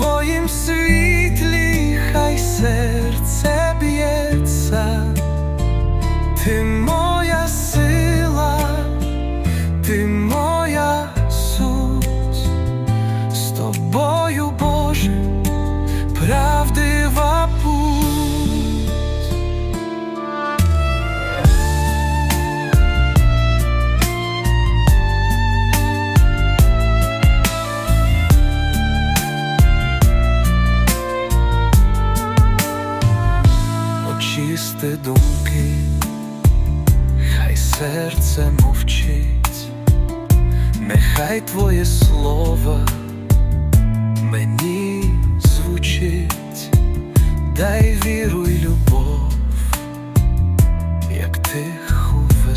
твоїм світом. чисти думки, хай серце мовчить, нехай твоє слово мені звучить, дай віру й любов, як тих.